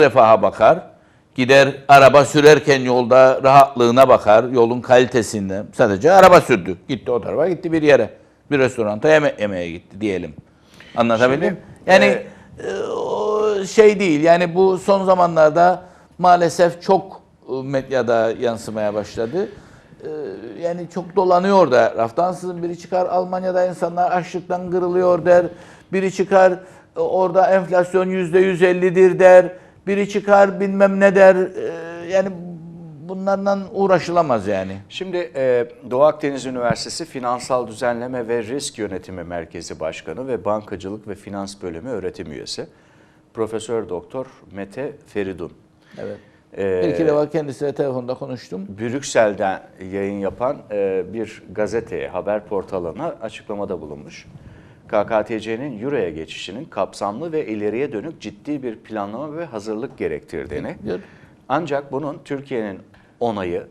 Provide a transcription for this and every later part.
refaha bakar. Gider araba sürerken yolda rahatlığına bakar, yolun kalitesine. Sadece araba sürdü. Gitti o tarafa, gitti bir yere. Bir restoranta yemek yemeye gitti diyelim. Anlatabildim? Şimdi, yani e, e, o şey değil. Yani bu son zamanlarda maalesef çok e, medyada yansımaya başladı. E, Yani çok dolanıyor da raftansızın biri çıkar Almanya'da insanlar açlıktan kırılıyor der. Biri çıkar e, orada enflasyon yüzde yüz ellidir der. Biri çıkar bilmem ne der. E, Yani bunlarla uğraşılamaz yani. Şimdi e, Doğu Akdeniz Üniversitesi Finansal Düzenleme ve Risk Yönetimi Merkezi Başkanı ve Bankacılık ve Finans Bölümü öğretim üyesi Profesör Doktor Mete Feridun. Evet. Bir iki defa kendisiyle telefonda konuştum. Brüksel'den yayın yapan e, bir gazeteye, haber portalına açıklamada bulunmuş. KKTC'nin Euro'ya geçişinin kapsamlı ve ileriye dönük ciddi bir planlama ve hazırlık gerektirdiğini, ancak bunun Türkiye'nin onayı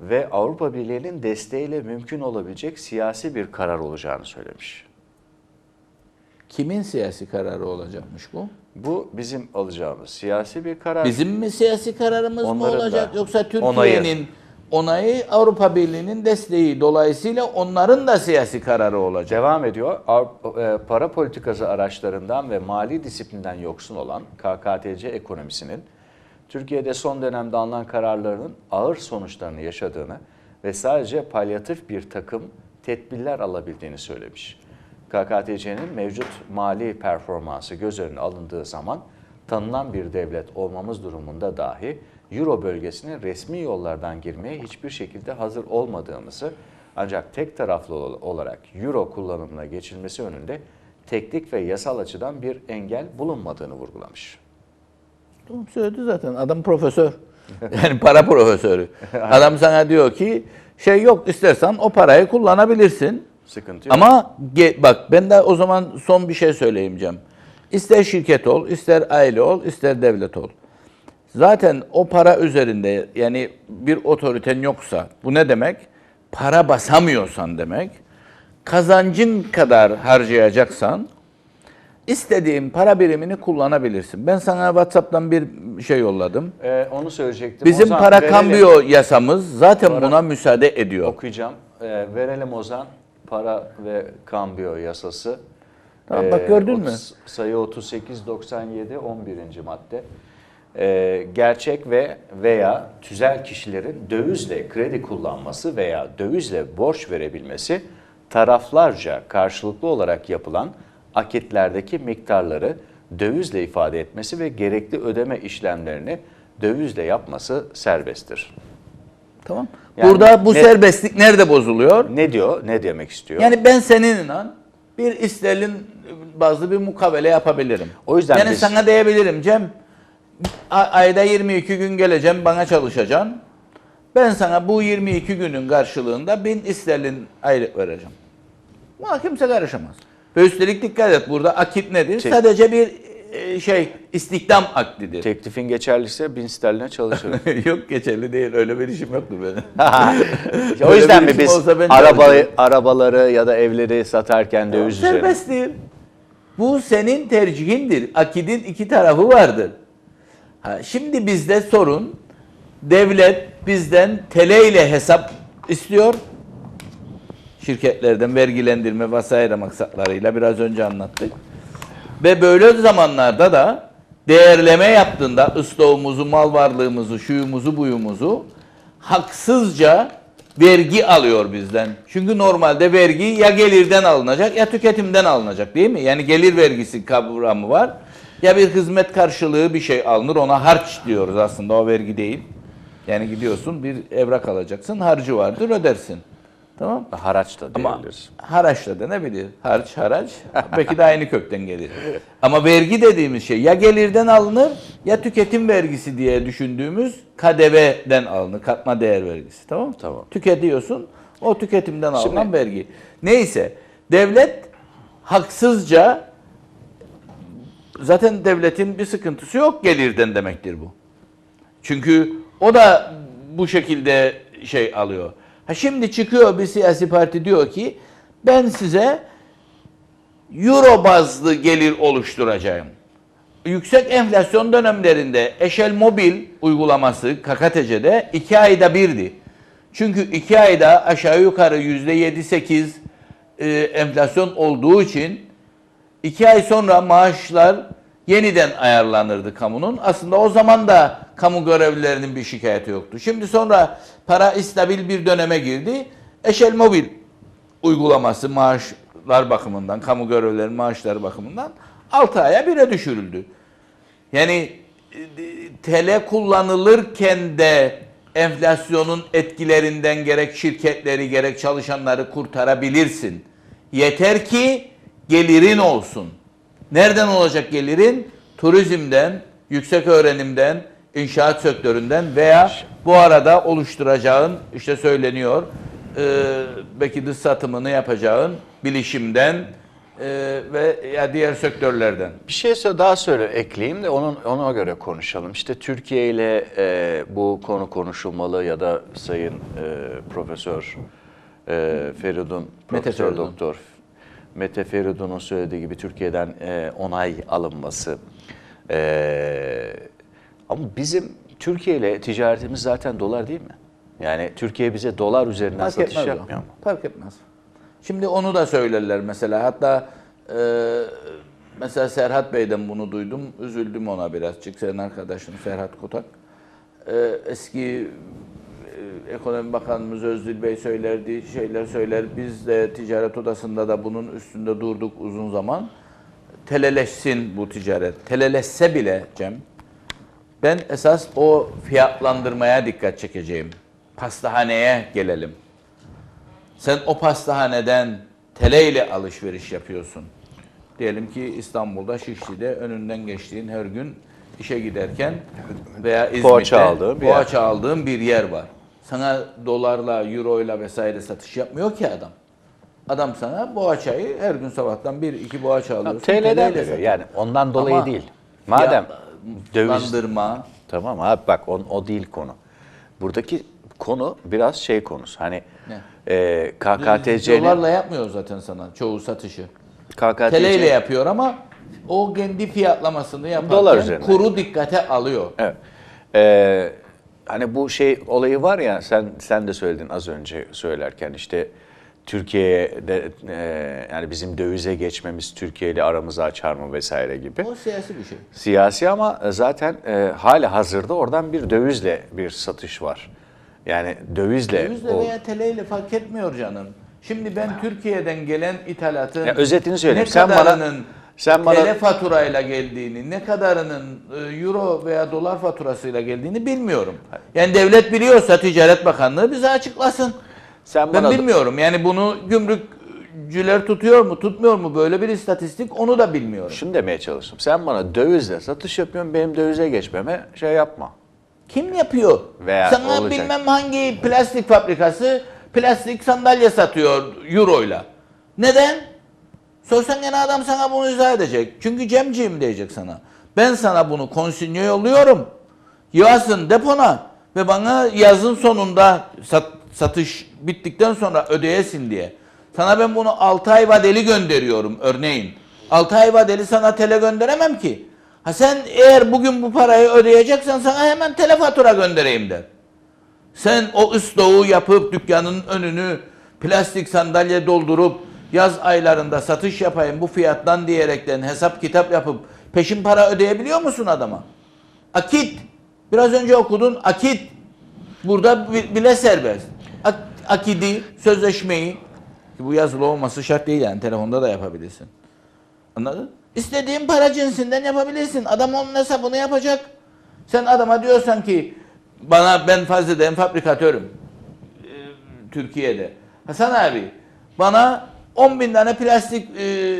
ve Avrupa Birliği'nin desteğiyle mümkün olabilecek siyasi bir karar olacağını söylemiş. Kimin siyasi kararı olacakmış bu? Bu bizim alacağımız siyasi bir karar. Bizim mi siyasi kararımız mı Onların da olacak yoksa. Türkiye'nin onayı Avrupa Birliği'nin desteği dolayısıyla onların da siyasi kararı olacak. Devam ediyor. E, Para politikası araçlarından ve mali disiplinden yoksun olan KKTC ekonomisinin Türkiye'de son dönemde alınan kararlarının ağır sonuçlarını yaşadığını ve sadece palyatif bir takım tedbirler alabildiğini söylemiş. KKTC'nin mevcut mali performansı göz önüne alındığı zaman tanınan bir devlet olmamız durumunda dahi Euro bölgesine resmi yollardan girmeye hiçbir şekilde hazır olmadığımızı ancak tek taraflı ol- olarak Euro kullanımına geçilmesi önünde teknik ve yasal açıdan bir engel bulunmadığını vurgulamış. Tamam söyledi zaten. Adam profesör. Yani para profesörü. Adam sana diyor ki şey yok istersen o parayı kullanabilirsin. Sıkıntı yok. Ama bak ben de o zaman son bir şey söyleyeyim Cem. İster şirket ol, ister aile ol, ister devlet ol. Zaten o para üzerinde yani bir otoriten yoksa bu ne demek? Para basamıyorsan demek. Kazancın kadar harcayacaksan istediğin para birimini kullanabilirsin. Ben sana WhatsApp'tan bir şey yolladım. Ee, onu söyleyecektim. Bizim Ozan, para verelim. kambiyo yasamız zaten Para- buna müsaade ediyor. Okuyacağım. Ee, verelim Ozan. Para ve kambiyo yasası. Tamam, bak gördün mü? otuz- Sayı 3897 11. madde. Ee, gerçek ve veya tüzel kişilerin dövizle kredi kullanması veya dövizle borç verebilmesi taraflarca karşılıklı olarak yapılan akitlerdeki miktarları dövizle ifade etmesi ve gerekli ödeme işlemlerini dövizle yapması serbesttir. Tamam. Yani Burada bu ne- serbestlik nerede bozuluyor? Ne diyor? Ne demek istiyor? Yani ben senin inan bir isterlin bazlı bir mukavele yapabilirim. O yüzden yani biz- sana diyebilirim Cem ayda 22 gün geleceğim bana çalışacaksın. Ben sana bu 22 günün karşılığında 1000 isterlin aylık vereceğim. Buna kimse karışamaz. Ve üstelik dikkat et burada akit nedir? Şey- Sadece bir e, şey istihdam akdidir. Teklifin geçerliyse bin sterline çalışırım. Yok geçerli değil öyle bir işim yoktu benim. o yüzden mi biz olsa ben araba, çalışırım. arabaları ya da evleri satarken döviz üzerine? Serbesttir. Bu senin tercihindir. Akidin iki tarafı vardır. Ha, şimdi bizde sorun devlet bizden TL ile hesap istiyor. Şirketlerden vergilendirme vesaire maksatlarıyla biraz önce anlattık. Ve böyle zamanlarda da değerleme yaptığında ıstoğumuzu, mal varlığımızı, şuyumuzu, buyumuzu haksızca vergi alıyor bizden. Çünkü normalde vergi ya gelirden alınacak ya tüketimden alınacak değil mi? Yani gelir vergisi kavramı var. Ya bir hizmet karşılığı bir şey alınır ona harç diyoruz aslında o vergi değil. Yani gidiyorsun bir evrak alacaksın harcı vardır ödersin. Tamam Haraç da ama diyebiliriz. haraç da denebilir. Harç, haraç. Belki de aynı kökten gelir. Ama vergi dediğimiz şey ya gelirden alınır ya tüketim vergisi diye düşündüğümüz KDV'den alınır. Katma değer vergisi. Tamam mı? Tamam. Tüketiyorsun. O tüketimden Şimdi- alınan vergi. Neyse. Devlet haksızca zaten devletin bir sıkıntısı yok gelirden demektir bu. Çünkü o da bu şekilde şey alıyor. Ha şimdi çıkıyor bir siyasi parti diyor ki ben size euro bazlı gelir oluşturacağım. yüksek enflasyon dönemlerinde Eşel Mobil uygulaması KKTC'de 2 ayda birdi. Çünkü 2 ayda aşağı yukarı %7-8 e, enflasyon olduğu için 2 ay sonra maaşlar yeniden ayarlanırdı kamunun. Aslında o zaman da kamu görevlilerinin bir şikayeti yoktu. Şimdi sonra para istabil bir döneme girdi. Eşel Mobil uygulaması maaşlar bakımından, kamu görevlilerinin maaşları bakımından 6 aya 1'e düşürüldü. Yani e, TL kullanılırken de enflasyonun etkilerinden gerek şirketleri gerek çalışanları kurtarabilirsin. Yeter ki gelirin olsun. Nereden olacak gelirin? Turizmden, yüksek öğrenimden, inşaat sektöründen veya bu arada oluşturacağın işte söyleniyor e, belki dış satımını yapacağın bilişimden e, ve ya diğer sektörlerden. Bir şey daha söyle ekleyeyim de onun ona göre konuşalım. İşte Türkiye ile e, bu konu konuşulmalı ya da Sayın e, Profesör e, Feridun, Profesör Feridun. Doktor Mete Feridun'un söylediği gibi Türkiye'den e, onay alınması. E, ama bizim Türkiye ile ticaretimiz zaten dolar değil mi? Yani Türkiye bize dolar üzerinden Fark satış etmez o. yapmıyor mu? Fark etmez. Şimdi onu da söylerler mesela. Hatta e, mesela Serhat Bey'den bunu duydum. Üzüldüm ona birazcık. Senin arkadaşın Serhat Kotak. E, eski Ekonomi Bakanımız Özdil Bey söylerdi, şeyler söyler. Biz de ticaret odasında da bunun üstünde durduk uzun zaman. Teleleşsin bu ticaret. Teleleşse bile Cem, ben esas o fiyatlandırmaya dikkat çekeceğim. Pastahaneye gelelim. Sen o pastahaneden tele ile alışveriş yapıyorsun. Diyelim ki İstanbul'da Şişli'de önünden geçtiğin her gün işe giderken veya İzmir'de poğaça aldığın bir yer var. Sana dolarla, euroyla vesaire satış yapmıyor ki adam. Adam sana boğaçayı her gün sabahtan bir iki boğaça alıyorsun. TL'den veriyor. Yani ondan dolayı Ama değil. Madem döviz Fiyatlandırma, Tamam abi bak o, o değil konu. Buradaki konu biraz şey konusu. Hani Ne? e, KKTC'nin Dolarla yapmıyor zaten sana çoğu satışı. KKTC TL ile yapıyor ama o kendi fiyatlamasını yaparken Dolar üzerine. kuru dikkate alıyor. Evet. E, hani bu şey olayı var ya sen sen de söyledin az önce söylerken işte Türkiye'de e, yani bizim dövize geçmemiz Türkiye ile aramızı açar mı vesaire gibi. O siyasi bir şey. Siyasi ama zaten e, hala hazırda oradan bir dövizle bir satış var. Yani dövizle, Dövizle o- veya TL ile fark etmiyor canım. Şimdi ben Türkiye'den gelen ithalatın Ya özetini söyleyeyim. ne Sen bana- kadarının sen bana- TL faturayla geldiğini, ne kadarının e, euro veya dolar faturasıyla geldiğini bilmiyorum. Yani devlet biliyorsa Ticaret Bakanlığı bize açıklasın. sen Ben bana bilmiyorum. Yani bunu gümrükçüler tutuyor mu, tutmuyor mu böyle bir istatistik onu da bilmiyorum. şunu demeye çalıştım. Sen bana dövizle satış yapıyorsun, benim dövize geçmeme şey yapma. Kim yapıyor? Veya Sana olacak. bilmem hangi plastik fabrikası plastik sandalye satıyor euroyla. Neden? Sorsan gene adam sana bunu izah edecek. Çünkü Cemciğim diyecek sana. Ben sana bunu konsinyo yolluyorum. Yığasın depona ve bana yazın sonunda sat- satış bittikten sonra ödeyesin diye. Sana ben bunu 6 ay vadeli gönderiyorum örneğin. 6 ay vadeli sana tele gönderemem ki. Ha sen eğer bugün bu parayı ödeyeceksen sana hemen tele fatura göndereyim der. Sen o ısloğu yapıp dükkanın önünü plastik sandalye doldurup yaz aylarında satış yapayım bu fiyattan diyerekten hesap kitap yapıp peşin para ödeyebiliyor musun adama? Akit. Biraz önce okudun akit. Burada bi- bile serbest. Ak- akidi, sözleşmeyi ki bu yazılı olması şart değil yani telefonda da yapabilirsin. Anladın? İstediğin para cinsinden yapabilirsin. Adam onun hesabını yapacak. Sen adama diyorsan ki bana ben fazladan fabrikatörüm e, Türkiye'de. Hasan abi bana 10 bin tane plastik e,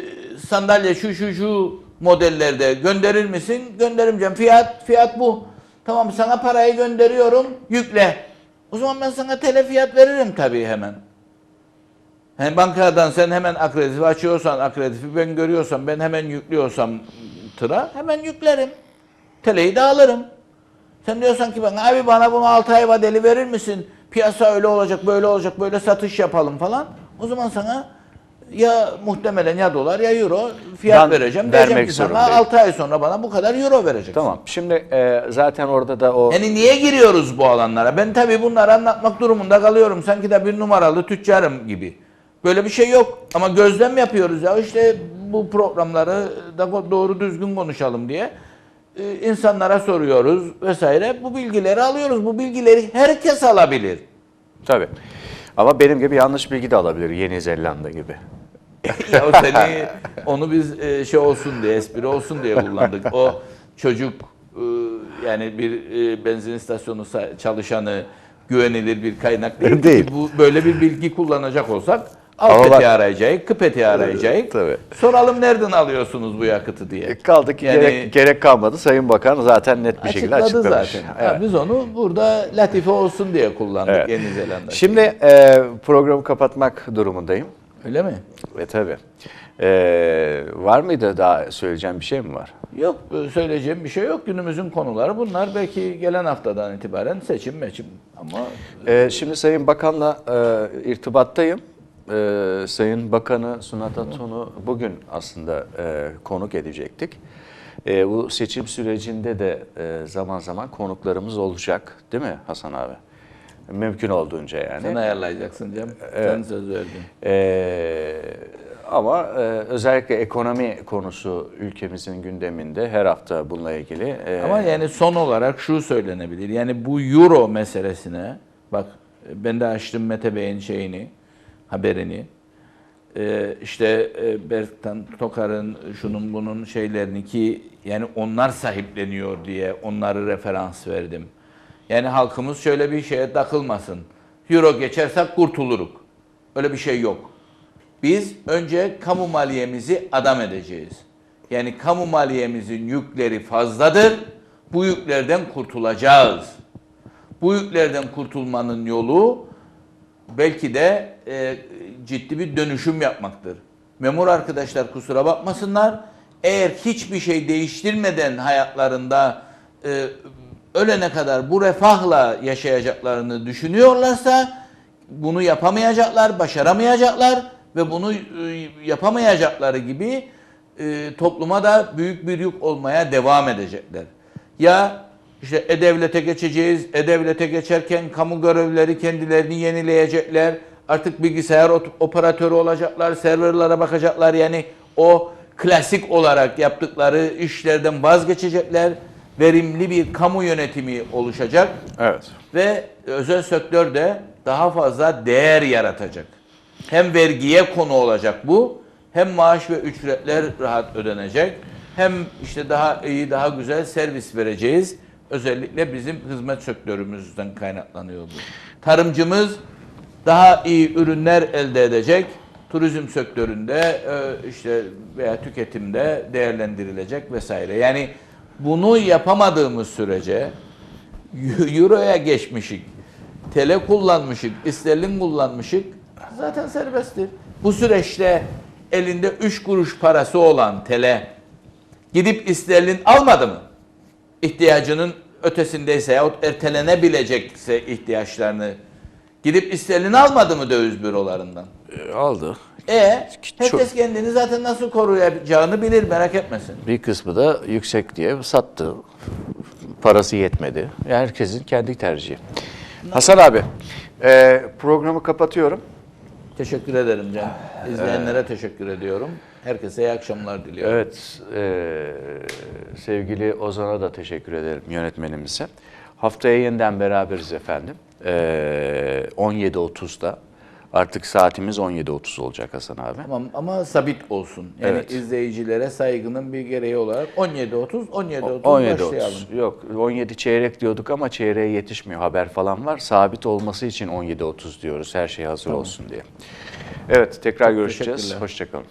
sandalye şu şu şu modellerde gönderir misin? Gönderirim canım. Fiyat, fiyat bu. Tamam sana parayı gönderiyorum yükle. O zaman ben sana tele fiyat veririm tabii hemen. Hani bankadan sen hemen akreditifi açıyorsan, akreditifi ben görüyorsam, ben hemen yüklüyorsam tıra hemen yüklerim. Teleyi de alırım. Sen diyorsan ki bana abi bana bunu 6 ay vadeli verir misin? Piyasa öyle olacak, böyle olacak, böyle satış yapalım falan. O zaman sana ya muhtemelen ya dolar ya euro fiyat Ben vereceğim. vermek Diyeceğim ki sana zorundayım. 6 ay sonra bana bu kadar euro vereceksin. Tamam. Şimdi e, zaten orada da o Yani niye giriyoruz bu alanlara? Ben tabii bunları anlatmak durumunda kalıyorum. Sanki de bir numaralı tüccarım gibi. Böyle bir şey yok. Ama gözlem yapıyoruz ya işte bu programları da doğru düzgün konuşalım diye. Ee, insanlara soruyoruz vesaire. Bu bilgileri alıyoruz. Bu bilgileri herkes alabilir. tabii. Ama benim gibi yanlış bilgi de alabilir Yeni Zelanda gibi. ya o seni onu biz e, şey olsun diye espri olsun diye kullandık. O çocuk e, yani bir e, benzin istasyonu çalışanı güvenilir bir kaynak değil. Değil. Bu böyle bir bilgi kullanacak olsak Ama alt bak- eti arayacak, kıp eti arayacak. Tabii. Soralım nereden alıyorsunuz bu yakıtı diye. Kaldı ki Yani- gerek, gerek kalmadı. Sayın Bakan zaten net bir şekilde açıklamış. zaten. Evet. Ha, biz onu burada latife olsun diye kullandık Evet. Yeni Zelanda. Şimdi e, programı kapatmak durumundayım. Öyle mi? Ve tabii. E, var mıydı daha söyleyeceğim bir şey mi var? Yok söyleyeceğim bir şey yok. Günümüzün konuları bunlar. Belki gelen haftadan itibaren seçim meçim ama E, şimdi Sayın Bakan'la e, irtibattayım. E, Sayın Bakanı Sunat Aton'u bugün aslında e, konuk edecektik. E, bu seçim sürecinde de e, zaman zaman konuklarımız olacak değil mi Hasan abi? Mümkün olduğunca yani. sen ayarlayacaksın Cem. Sen söz verdin. Ee, ama e, özellikle ekonomi konusu ülkemizin gündeminde her hafta bununla ilgili. e, Ama yani son olarak şu söylenebilir. Yani bu euro meselesine bak ben de açtım Mete Bey'in şeyini, haberini. Ee, işte e, Berktan Tokar'ın şunun bunun şeylerini ki yani onlar sahipleniyor diye onları referans verdim. Yani halkımız şöyle bir şeye takılmasın. Euro geçersek kurtuluruk. Öyle bir şey yok. Biz önce kamu maliyemizi adam edeceğiz. Yani kamu maliyemizin yükleri fazladır. Bu yüklerden kurtulacağız. Bu yüklerden kurtulmanın yolu belki de e, ciddi bir dönüşüm yapmaktır. Memur arkadaşlar kusura bakmasınlar. Eğer hiçbir şey değiştirmeden hayatlarında e, ölene kadar bu refahla yaşayacaklarını düşünüyorlarsa bunu yapamayacaklar, başaramayacaklar ve bunu e, yapamayacakları gibi e, topluma da büyük bir yük olmaya devam edecekler. Ya işte e-devlete geçeceğiz, e-devlete geçerken kamu görevlileri kendilerini yenileyecekler, artık bilgisayar operatörü olacaklar, serverlara bakacaklar yani o klasik olarak yaptıkları işlerden vazgeçecekler, verimli bir kamu yönetimi oluşacak Evet. ve özel sektör de daha fazla değer yaratacak. Hem vergiye konu olacak bu, hem maaş ve ücretler rahat ödenecek, hem işte daha iyi, daha güzel servis vereceğiz. Özellikle bizim hizmet sektörümüzden kaynaklanıyor bu. Tarımcımız daha iyi ürünler elde edecek. Turizm sektöründe e, işte veya tüketimde değerlendirilecek vesaire. Yani bunu yapamadığımız sürece Euro'ya geçmişik, tele kullanmışık, sterlin kullanmışık zaten serbesttir. Bu süreçte elinde 3 kuruş parası olan tele gidip sterlin almadı mı? İhtiyacının ötesindeyse yahut ertelenebilecekse ihtiyaçlarını gidip sterlin almadı mı döviz bürolarından? aldı. E herkes kendini zaten nasıl koruyacağını bilir merak etmesin. Bir kısmı da yüksek diye sattı. Parası yetmedi. Herkesin kendi tercihi. Hasan abi, e, programı kapatıyorum. Teşekkür ederim Can. İzleyenlere teşekkür ediyorum. Herkese iyi akşamlar diliyorum. Evet, e, sevgili Ozan'a da teşekkür ederim yönetmenimize. Haftaya yeniden beraberiz efendim. E, 17.30'da. Artık saatimiz 17.30 olacak Hasan abi. Tamam ama sabit olsun. Yani Evet. izleyicilere saygının bir gereği olarak 17.30 17.30 17.30. başlayalım. Yok 17 çeyrek diyorduk ama çeyreğe yetişmiyor. Haber falan var. Sabit olması için 17.30 diyoruz. Her şey hazır olsun diye. Evet tekrar görüşeceğiz. teşekkürler. Hoşçakalın.